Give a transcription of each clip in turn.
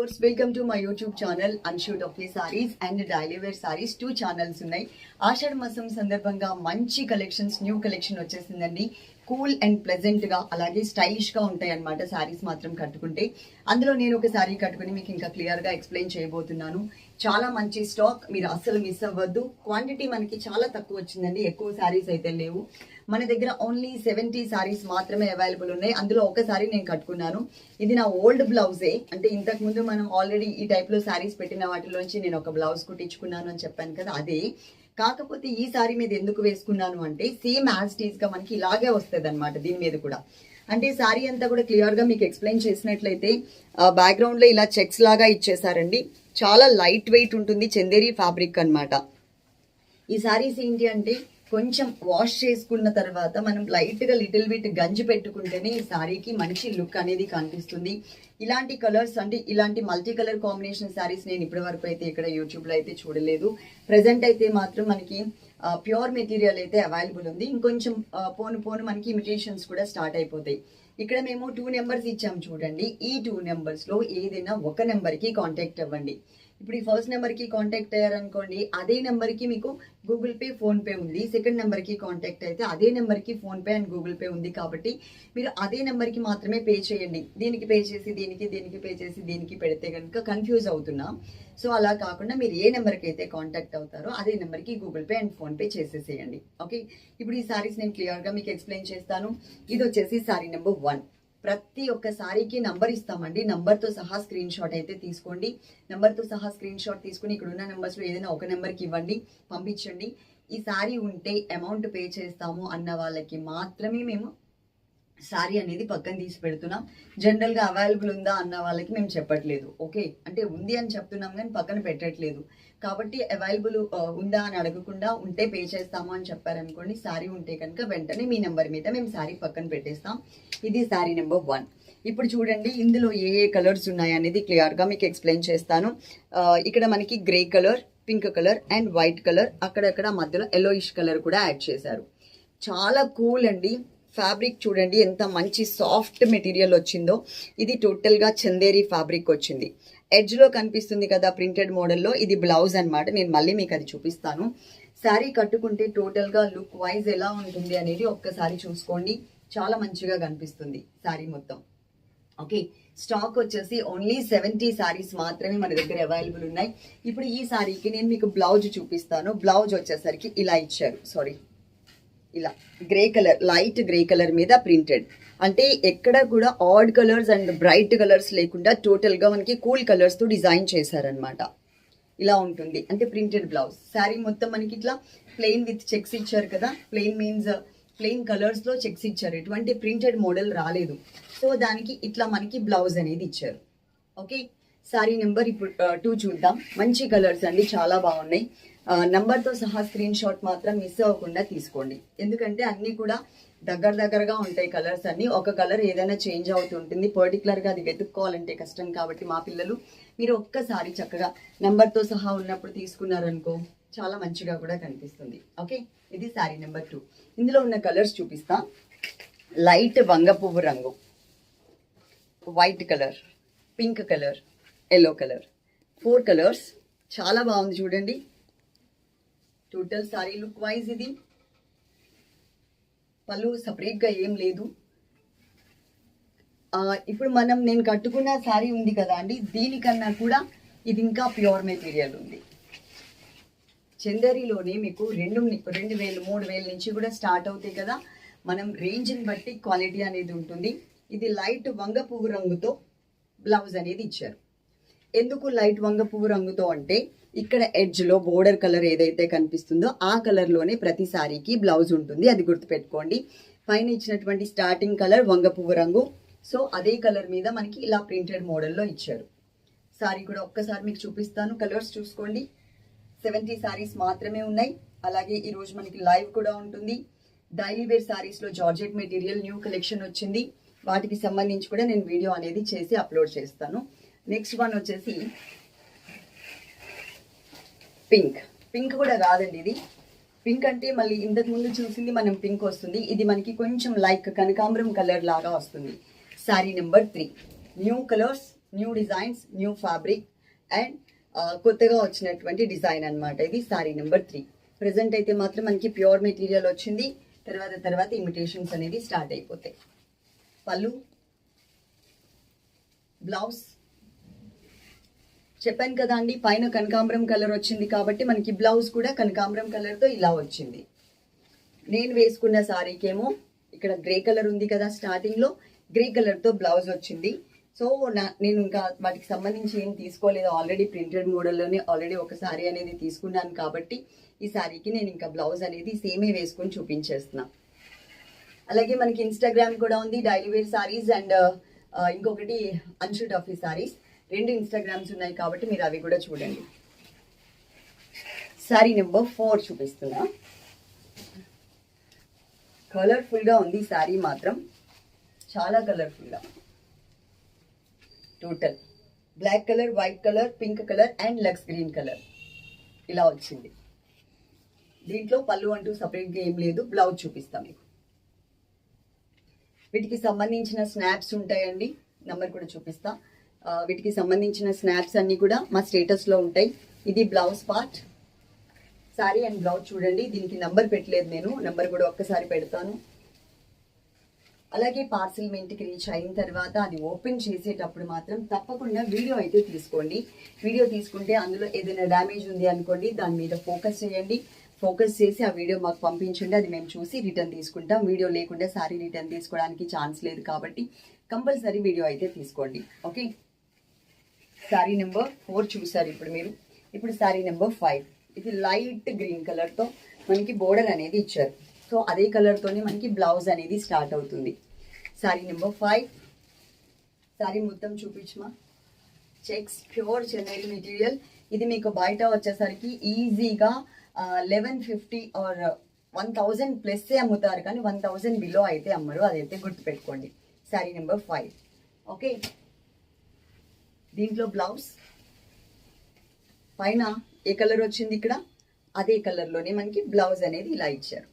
Viewers welcome to my YouTube channel అన్షూట్ of saris and daily wear saris two channels ఉన్నాయి. ఆషాఢ మాసం సందర్భంగా మంచి collections new collection వచ్చేసిందండి. Cool and ప్లెజెంట్గా అలాగే స్టైలిష్గా ఉంటాయి అనమాట సారీస్ మాత్రం కట్టుకుంటే. అందులో నేను ఒక శారీ కట్టుకుని మీకు ఇంకా క్లియర్గా ఎక్స్ప్లెయిన్ చేయబోతున్నాను. చాలా మంచి స్టాక్ మీరు అస్సలు మిస్ అవ్వద్దు. క్వాంటిటీ మనకి చాలా తక్కువ వచ్చిందండి. ఎక్కువ శారీస్ అయితే లేవు. మన దగ్గర ఓన్లీ సెవెంటీ సారీస్ మాత్రమే అవైలబుల్ ఉన్నాయి. అందులో ఒక శారీ నేను కట్టుకున్నాను. ఇది నా ఓల్డ్ బ్లౌజే అంటే ఇంతకు ముందు మనం ఆల్రెడీ ఈ టైప్లో శారీస్ సారీస్ పెట్టిన వాటిలోంచి నేను ఒక బ్లౌజ్ కుట్టించుకున్నాను అని చెప్పాను కదా అదే. కాకపోతే ఈ శారీ మీద ఎందుకు వేసుకున్నాను అంటే సేమ్ యాజ్ మనకి ఇలాగే వస్తుంది అనమాట దీని మీద కూడా. అంటే సారీ అంతా కూడా క్లియర్గా మీకు ఎక్స్ప్లెయిన్ చేసినట్లయితే బ్యాక్గ్రౌండ్లో ఇలా చెక్స్ లాగా ఇచ్చేసారండి. చాలా లైట్ వెయిట్ ఉంటుంది చందేరి ఫ్యాబ్రిక్ అన్నమాట. ఈ సారీస్ ఏంటి అంటే కొంచెం వాష్ చేసుకున్న తర్వాత మనం లైట్గా లిటిల్ బిట్ గంజి పెట్టుకుంటేనే ఈ సారీకి మంచి లుక్ అనేది కనిపిస్తుంది. ఇలాంటి కలర్స్ అంటే ఇలాంటి మల్టీ కలర్ కాంబినేషన్ సారీస్ నేను ఇప్పటి వరకు అయితే ఇక్కడ యూట్యూబ్లో అయితే చూడలేదు. ప్రెసెంట్ అయితే మాత్రం మనకి ప్యూర్ మెటీరియల్ అయితే అవైలబుల్ ఉంది. ఇంకొంచెం పోను పోను మనకి ఇమిటేషన్స్ కూడా స్టార్ట్ అయిపోతాయి. ఇక్కడ మేము టూ నెంబర్స్ ఇచ్చాము చూడండి. ఈ టూ నెంబర్స్లో ఏదైనా ఒక నెంబర్కి కాంటాక్ట్ అవ్వండి. ఇప్పుడు ఈ ఫస్ట్ నెంబర్కి కాంటాక్ట్ అయ్యారనుకోండి అదే నెంబర్కి మీకు గూగుల్ పే ఫోన్ పే ఉంది. సెకండ్ నెంబర్కి కాంటాక్ట్ అయితే అదే నెంబర్కి PhonePe and Google Pay ఉంది కాబట్టి మీరు అదే నెంబర్కి మాత్రమే పే చేయండి. దీనికి పే చేసి దీనికి దీనికి పే చేసి దీనికి పెడితే కనుక కన్ఫ్యూజ్ అవుతున్నాం. సో అలా కాకుండా మీరు ఏ నెంబర్కి అయితే కాంటాక్ట్ అవుతారో అదే నెంబర్కి Google pay and PhonePe చేసేసేయండి. ఓకే ఇప్పుడు ఈ సారీస్ నేను క్లియర్గా మీకు ఎక్స్ప్లెయిన్ చేస్తాను. ఇది వచ్చేసి సారీ నెంబర్ వన్ ప్రతి ఒక్క సారీకి నంబర్ ఇస్తామండి. నంబర్తో సహా స్క్రీన్ షాట్ అయితే తీసుకోండి. నంబర్తో సహా స్క్రీన్ షాట్ తీసుకుని ఇక్కడ ఉన్న నెంబర్స్లో ఏదైనా ఒక నెంబర్కి ఇవ్వండి పంపించండి. ఈ సారీ ఉంటే అమౌంట్ పే చేస్తాము అన్న వాళ్ళకి మాత్రమే మేము శారీ అనేది పక్కన తీసి పెడుతున్నాం. జనరల్గా అవైలబుల్ ఉందా అన్న వాళ్ళకి మేము చెప్పట్లేదు. ఓకే? అంటే ఉంది అని చెప్తున్నాం కానీ పక్కన పెట్టట్లేదు. కాబట్టి అవైలబుల్ ఉందా అని అడగకుండా ఉంటే పే చేస్తాము అని చెప్పారనుకోండి శారీ ఉంటే కనుక వెంటనే మీ నెంబర్ మీద మేము శారీ పక్కన పెట్టేస్తాం. ఇది శారీ నెంబర్ వన్. ఇప్పుడు చూడండి ఇందులో ఏ ఏ కలర్స్ ఉన్నాయి అనేది క్లియర్గా మీకు ఎక్స్ప్లెయిన్ చేస్తాను. ఇక్కడ మనకి grey colour pink colour and white colour. అక్కడక్కడ మధ్యలో ఎల్లోయిష్ కలర్ కూడా యాడ్ చేశారు. చాలా కూల్ అండి. ఫ్యాబ్రిక్ చూడండి ఎంత మంచి సాఫ్ట్ మెటీరియల్ వచ్చిందో. ఇది టోటల్గా చందేరి ఫ్యాబ్రిక్ వచ్చింది. ఎడ్జ్లో కనిపిస్తుంది కదా ప్రింటెడ్ మోడల్లో. ఇది బ్లౌజ్ అనమాట నేను మళ్ళీ మీకు అది చూపిస్తాను. శారీ కట్టుకుంటే టోటల్గా లుక్ వైజ్ ఎలా ఉంటుంది అనేది ఒక్కసారి చూసుకోండి. చాలా మంచిగా కనిపిస్తుంది శారీ మొత్తం. ఓకే స్టాక్ వచ్చేసి ఓన్లీ సెవెంటీ సారీస్ మాత్రమే మన దగ్గర అవైలబుల్ ఉన్నాయి. ఇప్పుడు ఈ సారీకి నేను మీకు బ్లౌజ్ చూపిస్తాను. బ్లౌజ్ వచ్చేసరికి ఇలా ఇచ్చారు. సారీ. ఇలా grey colour light grey colour మీద ప్రింటెడ్ అంటే ఎక్కడ కూడా odd colours and bright colours లేకుండా టోటల్గా మనకి కూల్ కలర్స్తో డిజైన్ చేశారనమాట ఇలా ఉంటుంది. అంటే ప్రింటెడ్ బ్లౌజ్ శారీ మొత్తం మనకి ఇట్లా ప్లెయిన్ విత్ చెక్స్ ఇచ్చారు కదా? ప్లెయిన్ మీన్స్ ప్లెయిన్ కలర్స్లో చెక్స్ ఇచ్చారు. ఎటువంటి ప్రింటెడ్ మోడల్ రాలేదు. సో దానికి ఇట్లా మనకి బ్లౌజ్ అనేది ఇచ్చారు. ఓకే శారీ నెంబర్ ఇప్పుడు uh, టూ చూద్దాం. మంచి కలర్స్ అండి. చాలా బాగున్నాయి. నంబర్తో సహా స్క్రీన్ షాట్ మాత్రం మిస్ అవ్వకుండా తీసుకోండి. ఎందుకంటే అన్నీ కూడా దగ్గర దగ్గరగా ఉంటాయి కలర్స్ అన్ని. ఒక కలర్ ఏదైనా చేంజ్ అవుతుంటుంది పర్టికులర్గా అది వెతుక్కోవాలంటే కష్టం కాబట్టి మా పిల్లలు మీరు ఒక్కసారి చక్కగా నెంబర్తో సహా ఉన్నప్పుడు తీసుకున్నారనుకో చాలా మంచిగా కూడా కనిపిస్తుంది. ఓకే? ఇది సారీ నెంబర్ టూ. ఇందులో ఉన్న కలర్స్ చూపిస్తా. లైట్ వంగ పువ్వు రంగు. White colour pink colour yellow colour. Four colours. చాలా బాగుంది చూడండి. టోటల్ సారీ లుక్ వైజ్ ఇది. పళ్ళు సపరేట్గా ఏం లేదు. ఇప్పుడు మనం నేను కట్టుకున్న శారీ ఉంది కదా అండి దీనికన్నా కూడా ఇది ఇంకా ప్యూర్ మెటీరియల్ ఉంది. చందరిలోనే మీకు రెండు రెండు వేలు మూడు వేల నుంచి కూడా స్టార్ట్ అవుతాయి కదా. మనం రేంజ్ని బట్టి క్వాలిటీ అనేది ఉంటుంది. ఇది లైట్ వంగ పువ్వు రంగుతో బ్లౌజ్ అనేది ఇచ్చారు. ఎందుకు లైట్ వంగ పువ్వు రంగుతో అంటే ఇక్కడ ఎడ్జ్లో బోర్డర్ కలర్ ఏదైతే కనిపిస్తుందో ఆ కలర్లోనే ప్రతి సారీకి బ్లౌజ్ ఉంటుంది. అది గుర్తుపెట్టుకోండి. పైన ఇచ్చినటువంటి స్టార్టింగ్ కలర్ వంగ పువ్వు రంగు. సో అదే కలర్ మీద మనకి ఇలా ప్రింటెడ్ మోడల్లో ఇచ్చారు. సారీ కూడా ఒక్కసారి మీకు చూపిస్తాను. కలర్స్ చూసుకోండి. సెవెంటీ సారీస్ మాత్రమే ఉన్నాయి. అలాగే ఈరోజు మనకి లైవ్ కూడా ఉంటుంది. డైలీ వేర్ సారీస్లో జార్జెట్ మెటీరియల్ న్యూ కలెక్షన్ వచ్చింది. వాటికి సంబంధించి కూడా నేను వీడియో అనేది చేసి అప్లోడ్ చేస్తాను. నెక్స్ట్ వన్ వచ్చేసి పింక్. పింక్ కూడా కాదండి ఇది. పింక్ అంటే మళ్ళీ ఇంతకు ముందు చూసింది మనం పింక్ వస్తుంది. ఇది మనకి కొంచెం లైక్ కనకాంబరం కలర్ లాగా వస్తుంది. Sari number three new colours new designs new fabric and కొత్తగా వచ్చినటువంటి డిజైన్ అన్నమాట ఇది సారీ నెంబర్ త్రీ ప్రజెంట్ అయితే మాత్రం మనకి ప్యూర్ మెటీరియల్ వచ్చింది. తర్వాత తర్వాత ఇమిటేషన్స్ అనేది స్టార్ట్ అయిపోతాయి. పళ్ళు బ్లౌజ్ చెప్పాను కదా అండి పైన కనకాంబరం కలర్ వచ్చింది కాబట్టి మనకి బ్లౌజ్ కూడా కనకాంబరం కలర్తో ఇలా వచ్చింది. నేను వేసుకున్న శారీకేమో ఇక్కడ గ్రే కలర్ ఉంది కదా స్టార్టింగ్లో గ్రే కలర్తో బ్లౌజ్ వచ్చింది. సో నా నేను ఇంకా వాటికి సంబంధించి ఏం తీసుకోలేదు. ఆల్రెడీ ప్రింటెడ్ మోడల్లోనే ఆల్రెడీ ఒక శారీ అనేది తీసుకున్నాను కాబట్టి ఈ శారీకి నేను ఇంకా బ్లౌజ్ అనేది సేమే వేసుకొని చూపించేస్తున్నా. అలాగే మనకి ఇన్స్టాగ్రామ్ కూడా ఉంది డైలీ వేర్ శారీస్ అండ్ ఇంకొకటి అన్షూట్ ఆఫీస్ సారీస్ రెండు ఇన్స్టాగ్రామ్స్ ఉన్నాయి కాబట్టి మీరు అవి కూడా చూడండి. శారీ నెంబర్ ఫోర్ చూపిస్తున్నా. కలర్ఫుల్గా ఉంది శారీ మాత్రం. చాలా కలర్ఫుల్గా total black colour white colour pink colour and Lux green colour ఇలా వచ్చింది. దీంట్లో పళ్ళు అంటూ సపరేట్గా ఏం లేదు. బ్లౌజ్ చూపిస్తాం మీకు. వీటికి సంబంధించిన స్నాప్స్ ఉంటాయండి. నంబర్ కూడా చూపిస్తాను వీటికి సంబంధించిన స్నాప్స్ అన్ని కూడా మా స్టేటస్లో ఉంటాయి. ఇది blouse part sari and blouse చూడండి. దీనికి నంబర్ పెట్టలేదు నేను. నంబర్ కూడా ఒక్కసారి పెడతాను. అలాగే పార్సిల్ మీ ఇంటికి రీచ్ అయిన తర్వాత అది ఓపెన్ చేసేటప్పుడు మాత్రం తప్పకుండా వీడియో అయితే తీసుకోండి. వీడియో తీసుకుంటే అందులో ఏదైనా డ్యామేజ్ ఉంది అనుకోండి దాని మీద ఫోకస్ చేయండి. ఫోకస్ చేసి ఆ వీడియో మాకు పంపించండి. అది మేము చూసి రిటర్న్ తీసుకుంటాం. వీడియో లేకుండా సారీ రిటర్న్ తీసుకోవడానికి ఛాన్స్ లేదు కాబట్టి కంపల్సరీ వీడియో అయితే తీసుకోండి. ఓకే శారీ నెంబర్ ఫోర్ చూసారు ఇప్పుడు మీరు. ఇప్పుడు శారీ నెంబర్ ఫైవ్ ఇది లైట్ గ్రీన్ కలర్తో మనకి బోర్డర్ అనేది ఇచ్చారు. సో అదే కలర్తోనే మనకి బ్లౌజ్ అనేది స్టార్ట్ అవుతుంది. శారీ నెంబర్ ఫైవ్ శారీ మొత్తం చూపించమా? చెక్స్ ప్యూర్ చెన్నై మెటీరియల్ ఇది మీకు బయట వచ్చేసరికి ఈజీగా eleven fifty or one thousand ప్లస్సే అమ్ముతారు కానీ వన్ థౌజండ్ బిలో అయితే అమ్మరు. అదైతే గుర్తుపెట్టుకోండి. శారీ నెంబర్ ఫైవ్ ఓకే దీంట్లో బ్లౌజ్ పైన ఏ కలర్ వచ్చింది ఇక్కడ? అదే కలర్లోనే మనకి బ్లౌజ్ అనేది ఇలా ఇచ్చారు.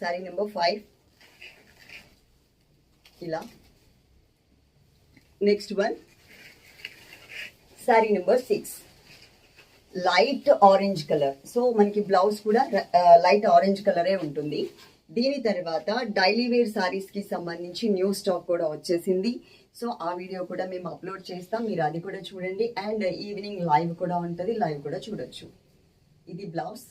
శారీ నెంబర్ ఫైవ్ ఇలా. Next one sari number six light orange colour. So మనకి బ్లౌజ్ కూడా లైట్ ఆరెంజ్ కలరే ఉంటుంది. దీని తర్వాత డైలీ వేర్ శారీస్కి సంబంధించి న్యూ స్టాక్ కూడా వచ్చేసింది. సో ఆ వీడియో కూడా మేము అప్లోడ్ చేస్తాం. మీరు అది కూడా చూడండి. అండ్ ఈవినింగ్ లైవ్ కూడా ఉంటుంది. లైవ్ కూడా చూడొచ్చు. ఇది బ్లౌజ్.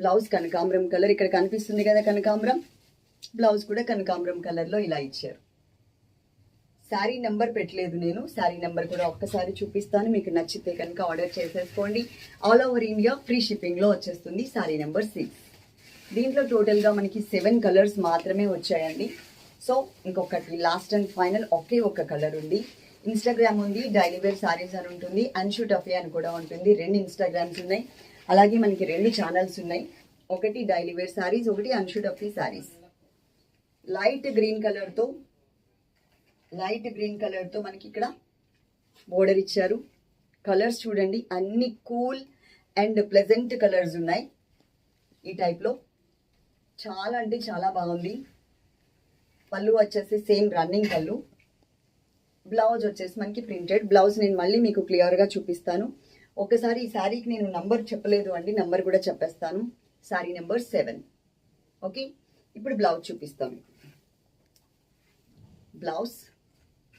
బ్లౌజ్ కనకాంబరం కలర్. ఇక్కడ కనిపిస్తుంది కదా కనకాంబరం? బ్లౌజ్ కూడా కనకాంబరం కలర్లో ఇలా ఇచ్చారు. శారీ నెంబర్ పెట్టలేదు నేను. శారీ నెంబర్ కూడా ఒక్కసారి చూపిస్తాను. మీకు నచ్చితే కనుక ఆర్డర్ చేసేసుకోండి. ఆల్ ఓవర్ ఇండియా ఫ్రీ షిప్పింగ్లో వచ్చేస్తుంది శారీ నెంబర్ సిక్స్ దీంట్లో టోటల్గా మనకి సెవెన్ కలర్స్ మాత్రమే వచ్చాయండి. సో ఇంకొకటి లాస్ట్ అండ్ ఫైనల్ ఒకే ఒక కలర్ ఉంది. ఇన్స్టాగ్రామ్ ఉంది డైలీ వేర్ సారీస్ అని ఉంటుంది అన్షూ అఫే అని కూడా ఉంటుంది. రెండు ఇన్స్టాగ్రామ్స్ ఉన్నాయి. అలాగే మనకి రెండు ఛానల్స్ ఉన్నాయి. ఒకటి డైలీ వేర్ సారీస్ ఒకటి అన్షూట్ టఫీ సారీస్ లైట్ గ్రీన్ కలర్తో లైట్ గ్రీన్ కలర్తో మనకి ఇక్కడ బోర్డర్ ఇచ్చారు. కలర్స్ చూడండి అన్ని కూల్ అండ్ ప్లెజెంట్ కలర్స్ ఉన్నాయి. ఈ టైప్లో చాలా అంటే చాలా బాగుంది. పళ్ళు వచ్చేసి సేమ్ రన్నింగ్ పళ్ళు. బ్లౌజ్ వచ్చేసి మనకి ప్రింటెడ్ బ్లౌజ్. నేను మళ్ళీ మీకు క్లియర్గా చూపిస్తాను. ఒకసారి ఈ శారీకి నేను నంబర్ చెప్పలేదు అండి నంబర్ కూడా చెప్పేస్తాను. Sari number seven. ఓకే? ఇప్పుడు బ్లౌజ్ చూపిస్తాను. బ్లౌజ్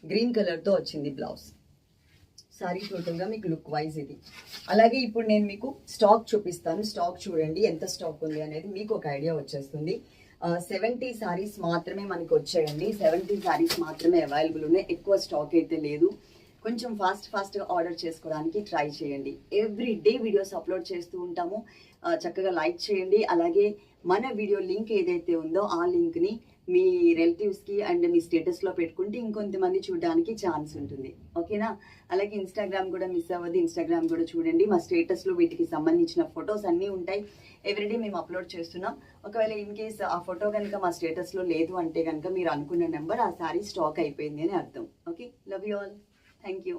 గ్రీన్ కలర్తో వచ్చింది బ్లౌజ్. సారీ టోటల్గా మీకు లుక్ వైజ్ ఇది. అలాగే ఇప్పుడు నేను మీకు స్టాక్ చూపిస్తాను. స్టాక్ చూడండి ఎంత స్టాక్ ఉంది అనేది మీకు ఒక ఐడియా వచ్చేస్తుంది. సెవెంటీ సారీస్ మాత్రమే మనకి వచ్చాయండి. సెవెంటీ సారీస్ మాత్రమే అవైలబుల్ ఉన్నాయి. ఎక్కువ స్టాక్ అయితే లేదు. కొంచెం ఫాస్ట్ ఫాస్ట్గా ఆర్డర్ చేసుకోవడానికి ట్రై చేయండి. ఎవ్రీ డే వీడియోస్ అప్లోడ్ చేస్తూ ఉంటాము. చక్కగా లైక్ చేయండి. అలాగే మన వీడియో లింక్ ఏదైతే ఉందో ఆ లింక్ని మీ రిలేటివ్స్కి అండ్ మీ స్టేటస్లో పెట్టుకుంటే ఇంకొంతమంది చూడడానికి ఛాన్స్ ఉంటుంది. ఓకేనా? అలాగే ఇన్స్టాగ్రామ్ కూడా మిస్ అవ్వదు ఇన్స్టాగ్రామ్ కూడా చూడండి. మా స్టేటస్లో వీటికి సంబంధించిన ఫొటోస్ అన్నీ ఉంటాయి. ఎవ్రీడే మేము అప్లోడ్ చేస్తున్నాం. ఒకవేళ ఇన్ కేస్ ఆ ఫోటో కనుక మా స్టేటస్లో లేదు అంటే కనుక మీరు అనుకున్న నెంబర్ ఆ సారీ స్టాక్ అయిపోయింది అని అర్థం. Okay love you all thank you